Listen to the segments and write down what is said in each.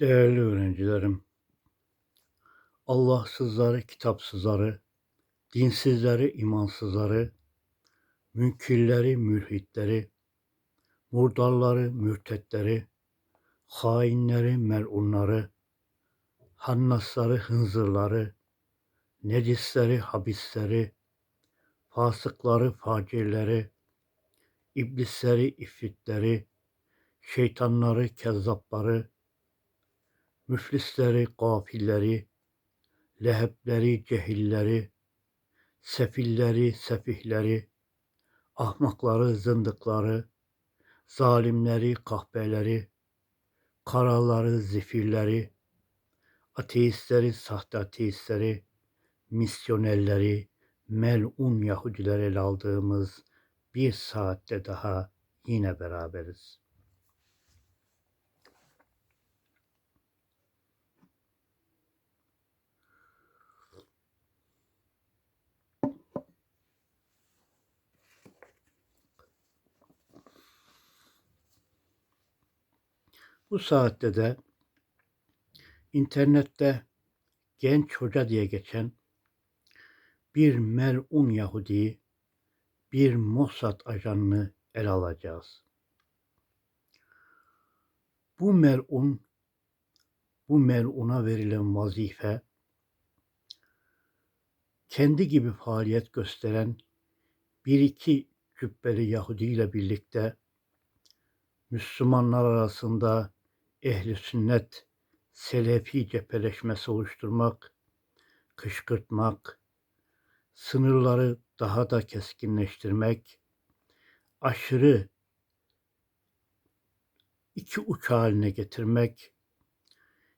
Değerli öğrencilerim, Allahsızları, kitapsızları, dinsizleri, imansızları, münkirleri, mülhitleri, murdarları, mürtetleri, hainleri, melunları, hannasları, hınzırları, necisleri, habisleri, fasıkları, facirleri, iblisleri, ifritleri, şeytanları, kezzapları, müflisleri, gafilleri, lehepleri, cehilleri, sefilleri, sefihleri, ahmakları, zındıkları, zalimleri, kahpeleri, karaları, zifirleri, ateistleri, sahte ateistleri, misyonerleri, melun Yahudileri ele aldığımız bir saatte daha yine beraberiz. Bu saatte de internette genç hoca diye geçen bir melun Yahudi, bir Mossad ajanını ele alacağız. Bu melun, bu meluna verilen vazife, kendi gibi faaliyet gösteren bir iki cübbeli Yahudi ile birlikte Müslümanlar arasında ehli sünnet selefi cepheleşmesi oluşturmak, kışkırtmak, sınırları daha da keskinleştirmek, aşırı iki uç haline getirmek,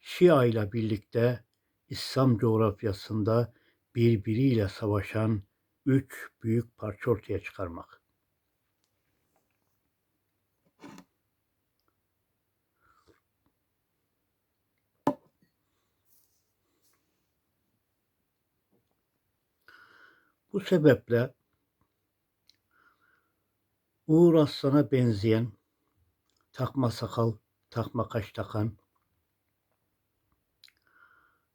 Şia ile birlikte İslam coğrafyasında birbiriyle savaşan üç büyük parça ortaya çıkarmak. Bu sebeple Uğur Aslan'a benzeyen takma sakal, takma kaş takan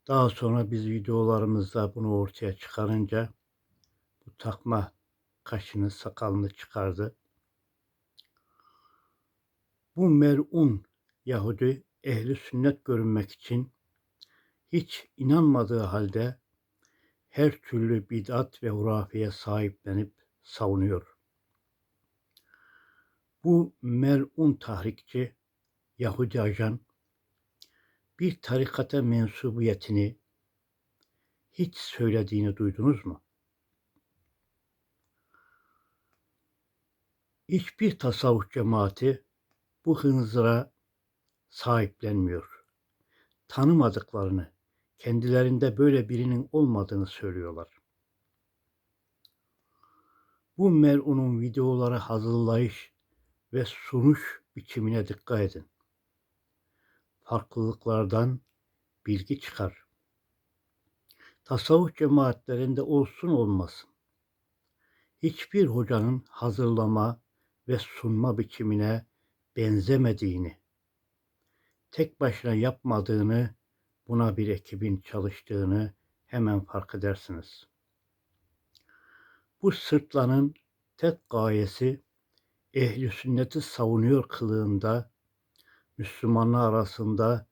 daha sonra biz videolarımızda bunu ortaya çıkarınca bu takma kaşını, sakalını çıkardı. Bu merun Yahudi ehli sünnet görünmek için hiç inanmadığı halde her türlü bid'at ve hurafeye sahiplenip savunuyor. Bu mer'un tahrikçi Yahudi ajan bir tarikata mensubiyetini hiç söylediğini duydunuz mu? Hiçbir tasavvuf cemaati bu hınzıra sahiplenmiyor. Tanımadıklarını, kendilerinde böyle birinin olmadığını söylüyorlar. Bu melunun videoları hazırlayış ve sunuş biçimine dikkat edin. Farklılıklardan bilgi çıkar. Tasavvuf cemaatlerinde olsun olmasın. Hiçbir hocanın hazırlama ve sunma biçimine benzemediğini, tek başına yapmadığını buna bir ekibin çalıştığını hemen fark edersiniz. Bu sırtlanın tek gayesi ehli sünneti savunuyor kılığında Müslümanlar arasında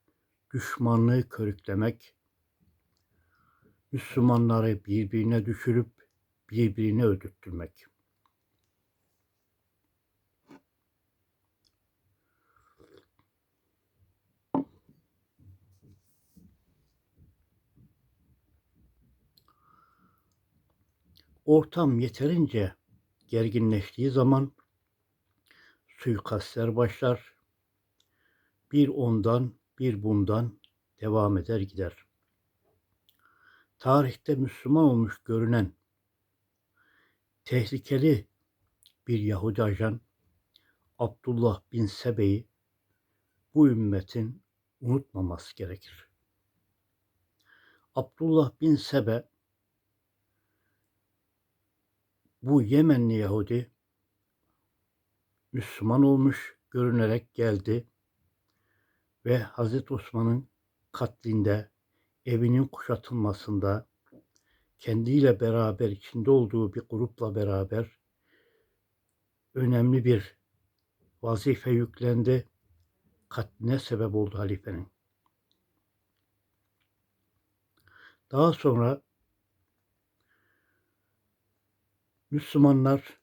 düşmanlığı körüklemek, Müslümanları birbirine düşürüp birbirine öldürtmek. Ortam yeterince gerginleştiği zaman suikastler başlar. Bir ondan, bir bundan devam eder gider. Tarihte Müslüman olmuş görünen tehlikeli bir Yahudi ajan Abdullah bin Sebe'yi bu ümmetin unutmaması gerekir. Abdullah bin Sebe bu Yemenli Yahudi Müslüman olmuş görünerek geldi ve Hazreti Osman'ın katlinde, evinin kuşatılmasında, kendiyle beraber içinde olduğu bir grupla beraber önemli bir vazife yüklendi. Katline sebep oldu halifenin. Daha sonra Müslümanlar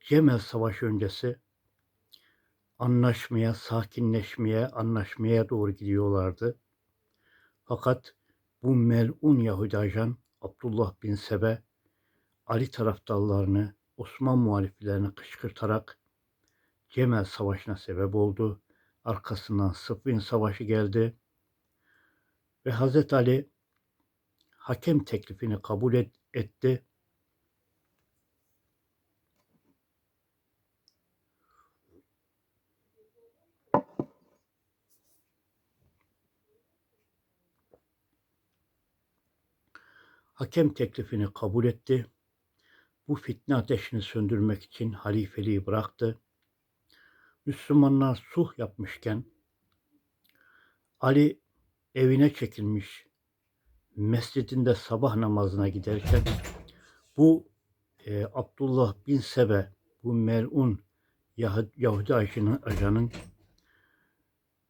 Cemel Savaşı öncesi anlaşmaya, sakinleşmeye, anlaşmaya doğru gidiyorlardı. Fakat bu melun Yahudi ajan Abdullah bin Sebe Ali taraftarlarını, Osman muhaliflerini kışkırtarak Cemel Savaşı'na sebep oldu. Arkasından Sıffin Savaşı geldi. Ve Hazreti Ali hakem teklifini kabul et, etti. Hakem teklifini kabul etti. Bu fitne ateşini söndürmek için halifeliği bıraktı. Müslümanlar sulh yapmışken Ali evine çekilmiş mescidinde sabah namazına giderken bu e, Abdullah bin Sebe bu melun Yahudi ajanın, ajanın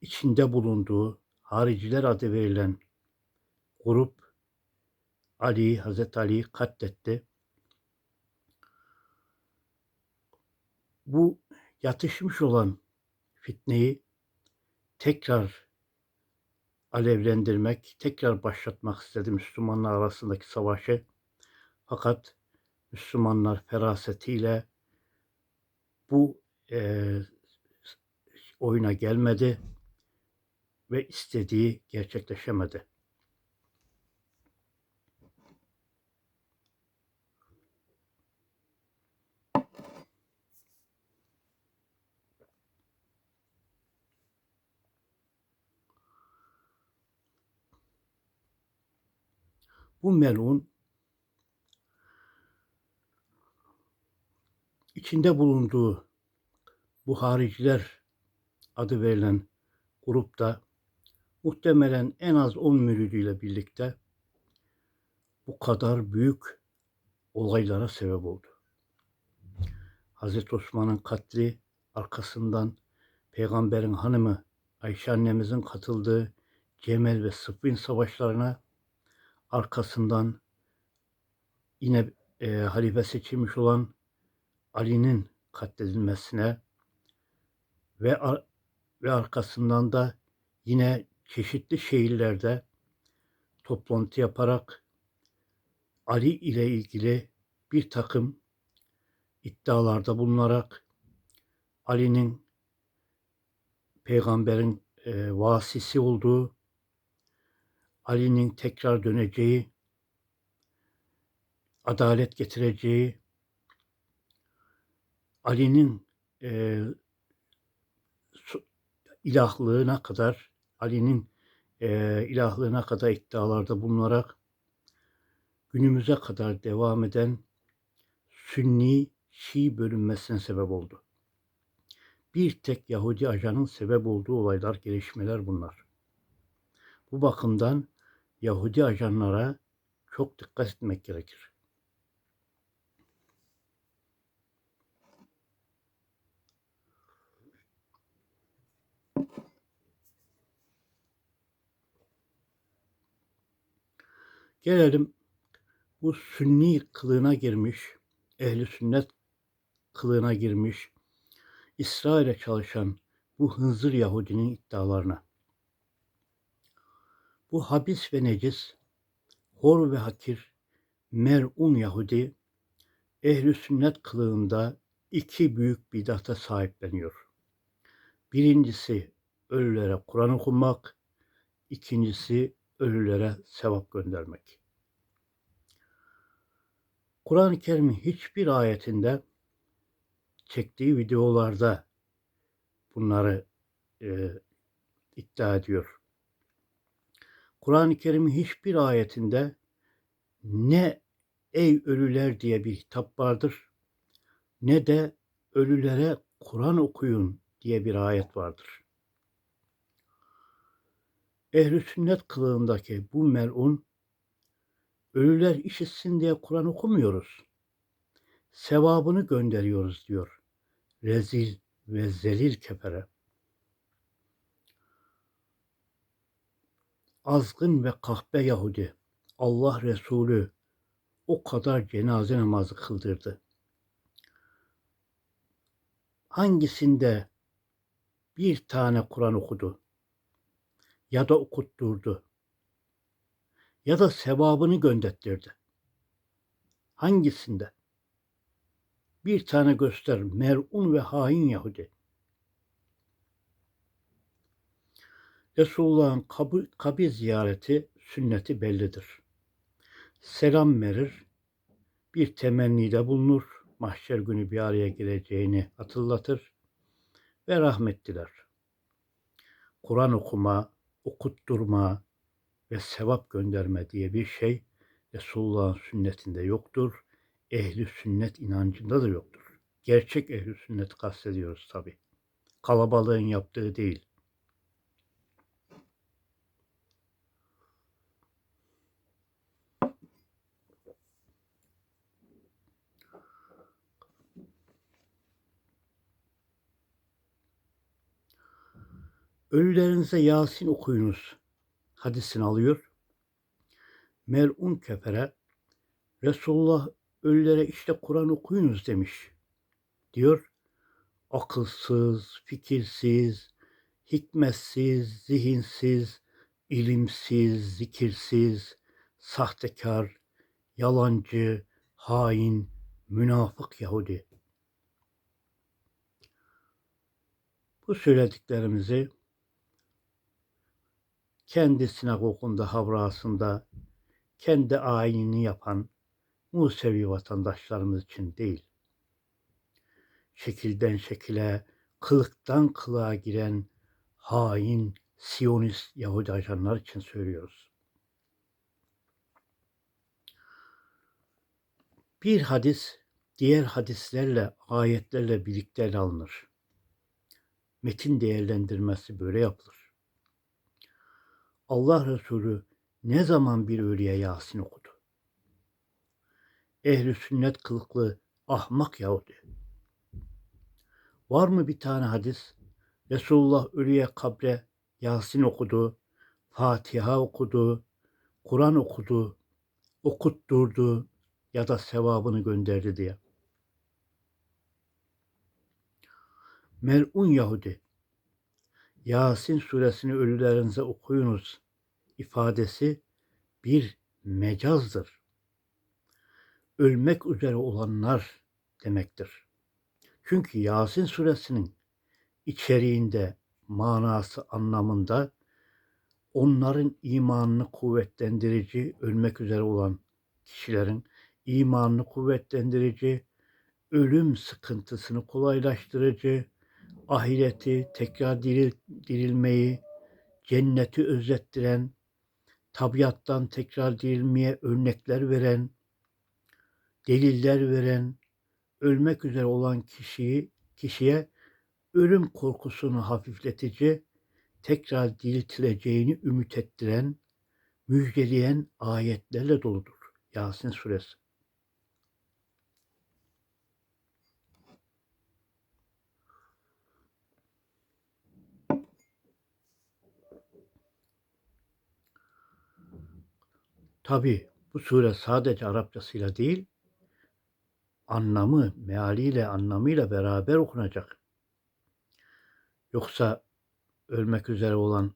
içinde bulunduğu hariciler adı verilen grup Ali, Hazreti Ali'yi katletti. Bu yatışmış olan fitneyi tekrar alevlendirmek, tekrar başlatmak istedi Müslümanlar arasındaki savaşı. Fakat Müslümanlar ferasetiyle bu e, oyuna gelmedi ve istediği gerçekleşemedi. Bu melun içinde bulunduğu bu hariciler adı verilen grupta muhtemelen en az 10 müridüyle birlikte bu kadar büyük olaylara sebep oldu. Hazreti Osman'ın katli arkasından peygamberin hanımı Ayşe annemizin katıldığı Cemel ve Sıffin savaşlarına arkasından yine e, halife seçilmiş olan Ali'nin katledilmesine ve ve arkasından da yine çeşitli şehirlerde toplantı yaparak Ali ile ilgili bir takım iddialarda bulunarak Ali'nin peygamberin e, vasisi olduğu Ali'nin tekrar döneceği, adalet getireceği, Ali'nin e, ilahlığına kadar, Ali'nin e, ilahlığına kadar iddialarda bulunarak günümüze kadar devam eden Sünni Şii bölünmesine sebep oldu. Bir tek Yahudi ajanın sebep olduğu olaylar, gelişmeler bunlar. Bu bakımdan Yahudi ajanlara çok dikkat etmek gerekir. Gelelim bu sünni kılığına girmiş, ehli sünnet kılığına girmiş, İsrail'e çalışan bu hınzır Yahudinin iddialarına. Bu habis ve necis, hor ve hakir, mer'un Yahudi, ehli sünnet kılığında iki büyük bidata sahipleniyor. Birincisi ölülere Kur'an okumak, ikincisi ölülere sevap göndermek. Kur'an-ı Kerim'in hiçbir ayetinde çektiği videolarda bunları e, iddia ediyor. Kur'an-ı Kerim'in hiçbir ayetinde ne ey ölüler diye bir hitap vardır ne de ölülere Kur'an okuyun diye bir ayet vardır. Ehli sünnet kılığındaki bu melun ölüler işitsin diye Kur'an okumuyoruz. Sevabını gönderiyoruz diyor. Rezil ve zelil kefere. Azgın ve kahpe Yahudi. Allah Resulü o kadar cenaze namazı kıldırdı. Hangisinde bir tane Kur'an okudu ya da okutturdu ya da sevabını gönderttirdi. Hangisinde? Bir tane göster. Mer'un ve hain Yahudi. Resulullah'ın kabir, kabir ziyareti sünneti bellidir. Selam verir, bir temennide bulunur, mahşer günü bir araya geleceğini hatırlatır ve rahmet diler. Kur'an okuma, okutturma ve sevap gönderme diye bir şey Resulullah'ın sünnetinde yoktur. Ehli sünnet inancında da yoktur. Gerçek ehli sünnet kastediyoruz tabi. Kalabalığın yaptığı değil. Ölülerinize Yasin okuyunuz hadisini alıyor. Mel'un kefere Resulullah ölülere işte Kur'an okuyunuz demiş. Diyor akılsız, fikirsiz, hikmetsiz, zihinsiz, ilimsiz, zikirsiz, sahtekar, yalancı, hain, münafık Yahudi. Bu söylediklerimizi kendi sinagogunda, havrasında kendi ayinini yapan Musevi vatandaşlarımız için değil. Şekilden şekile, kılıktan kılığa giren hain Siyonist Yahudi ajanlar için söylüyoruz. Bir hadis diğer hadislerle, ayetlerle birlikte alınır. Metin değerlendirmesi böyle yapılır. Allah Resulü ne zaman bir ölüye Yasin okudu? Ehli sünnet kılıklı ahmak Yahudi. Var mı bir tane hadis? Resulullah ölüye kabre Yasin okudu, Fatiha okudu, Kur'an okudu, okutturdu ya da sevabını gönderdi diye. Mel'un Yahudi Yasin suresini ölülerinize okuyunuz ifadesi bir mecazdır. Ölmek üzere olanlar demektir. Çünkü Yasin suresinin içeriğinde, manası anlamında onların imanını kuvvetlendirici, ölmek üzere olan kişilerin imanını kuvvetlendirici, ölüm sıkıntısını kolaylaştırıcı, ahireti, tekrar diril, dirilmeyi, cenneti özettiren, tabiattan tekrar dirilmeye örnekler veren, deliller veren, ölmek üzere olan kişiyi kişiye ölüm korkusunu hafifletici, tekrar diriltileceğini ümit ettiren, müjdeleyen ayetlerle doludur. Yasin suresi. Tabi bu sure sadece Arapçasıyla değil, anlamı, mealiyle, anlamıyla beraber okunacak. Yoksa ölmek üzere olan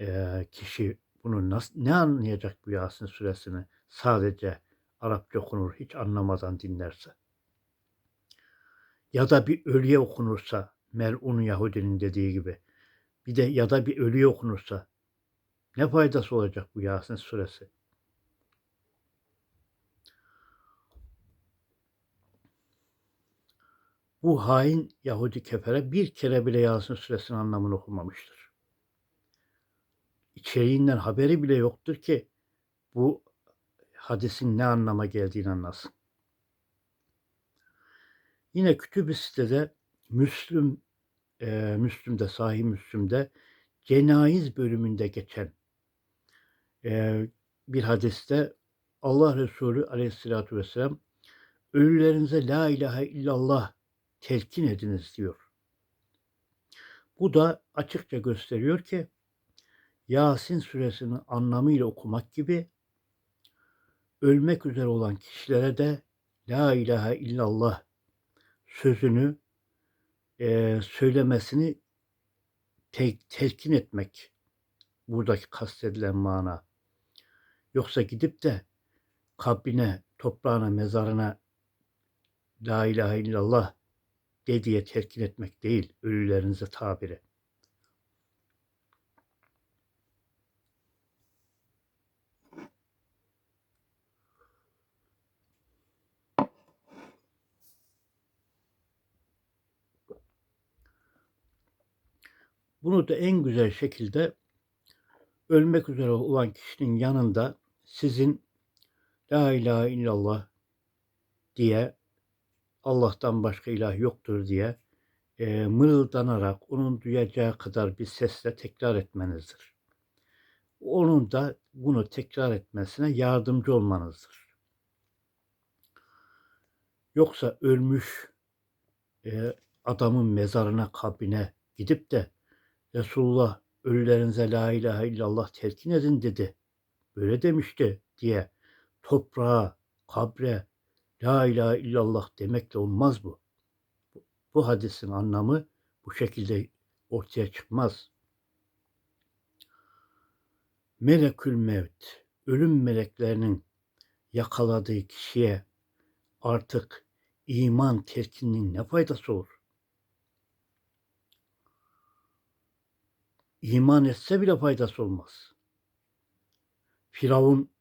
e, kişi bunu nasıl, ne anlayacak bu Yasin suresini? Sadece Arapça okunur, hiç anlamadan dinlerse. Ya da bir ölüye okunursa, Mel'un Yahudinin dediği gibi. Bir de ya da bir ölüye okunursa ne faydası olacak bu Yasin suresi? Bu hain Yahudi kefere bir kere bile Yasin suresinin anlamını okumamıştır. İçeriğinden haberi bile yoktur ki bu hadisin ne anlama geldiğini anlasın. Yine kütüb sitede Müslüm, e, Müslüm'de, Sahih Müslüm'de cenayiz bölümünde geçen e, bir hadiste Allah Resulü aleyhissalatü vesselam ölülerinize la ilahe illallah telkin ediniz diyor. Bu da açıkça gösteriyor ki Yasin suresinin anlamıyla okumak gibi ölmek üzere olan kişilere de La ilahe illallah sözünü e, söylemesini te- telkin etmek buradaki kastedilen mana. Yoksa gidip de kabrine, toprağına, mezarına La ilahe illallah de diye telkin etmek değil ölülerinize tabiri. Bunu da en güzel şekilde ölmek üzere olan kişinin yanında sizin La ilahe illallah diye Allah'tan başka ilah yoktur diye e, mırıldanarak onun duyacağı kadar bir sesle tekrar etmenizdir. Onun da bunu tekrar etmesine yardımcı olmanızdır. Yoksa ölmüş e, adamın mezarına, kabine gidip de Resulullah ölülerinize la ilahe illallah telkin edin dedi. Böyle demişti diye toprağa, kabre la ilahe illallah demekle olmaz bu. Bu hadisin anlamı bu şekilde ortaya çıkmaz. Melekül mevt, ölüm meleklerinin yakaladığı kişiye artık iman terkinin ne faydası olur? İman etse bile faydası olmaz. Firavun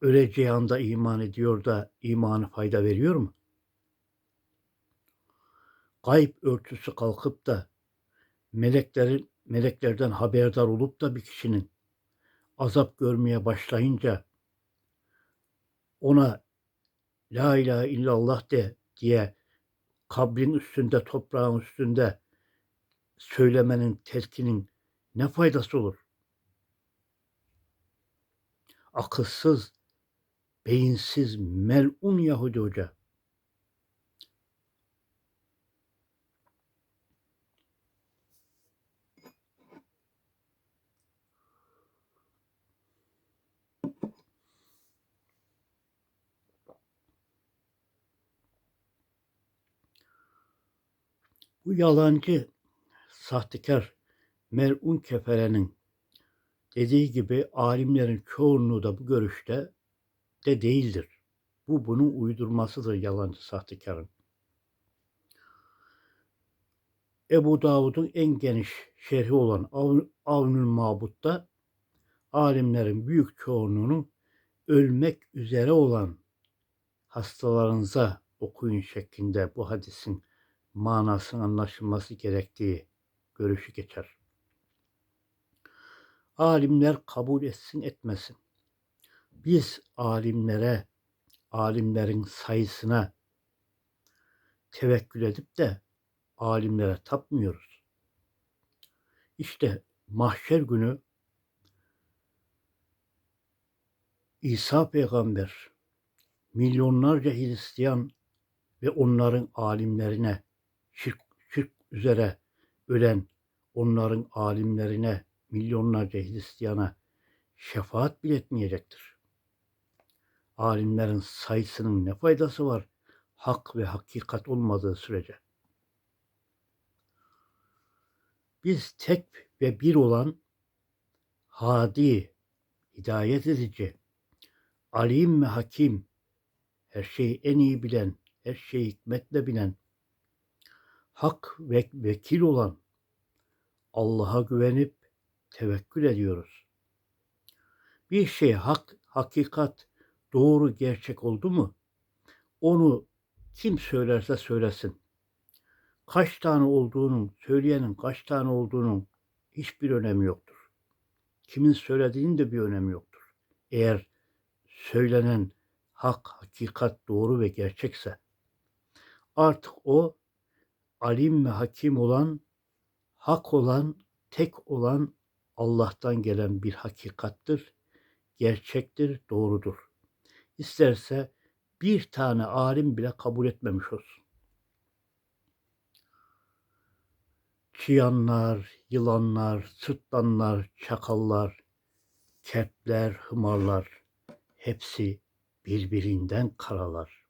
öleceği anda iman ediyor da imanı fayda veriyor mu? Gayb örtüsü kalkıp da meleklerin meleklerden haberdar olup da bir kişinin azap görmeye başlayınca ona La ilahe illallah de diye kabrin üstünde, toprağın üstünde söylemenin, telkinin ne faydası olur? Akılsız, beyinsiz, melun Yahudi hoca. Bu yalancı, sahtekar, melun keferenin dediği gibi alimlerin çoğunluğu da bu görüşte de değildir. Bu bunun uydurmasıdır yalancı sahtekarın. Ebu Davud'un en geniş şerhi olan Avnül Mabut'ta alimlerin büyük çoğunluğunun ölmek üzere olan hastalarınıza okuyun şeklinde bu hadisin manasının anlaşılması gerektiği görüşü geçer. Alimler kabul etsin etmesin. Biz alimlere, alimlerin sayısına tevekkül edip de alimlere tapmıyoruz. İşte mahşer günü İsa peygamber milyonlarca Hristiyan ve onların alimlerine şirk, şirk üzere ölen onların alimlerine milyonlarca Hristiyana şefaat bile etmeyecektir. Alimlerin sayısının ne faydası var? Hak ve hakikat olmadığı sürece. Biz tek ve bir olan hadi, hidayet edici, alim ve hakim, her şeyi en iyi bilen, her şeyi hikmetle bilen, hak ve vekil olan Allah'a güvenip tevekkül ediyoruz. Bir şey hak, hakikat, doğru, gerçek oldu mu? Onu kim söylerse söylesin. Kaç tane olduğunun, söyleyenin kaç tane olduğunun hiçbir önemi yoktur. Kimin söylediğinin de bir önemi yoktur. Eğer söylenen hak, hakikat, doğru ve gerçekse artık o alim ve hakim olan, hak olan tek olan Allah'tan gelen bir hakikattır, gerçektir, doğrudur. İsterse bir tane alim bile kabul etmemiş olsun. Çıyanlar, yılanlar, sırtlanlar, çakallar, kertler, hımarlar hepsi birbirinden karalar.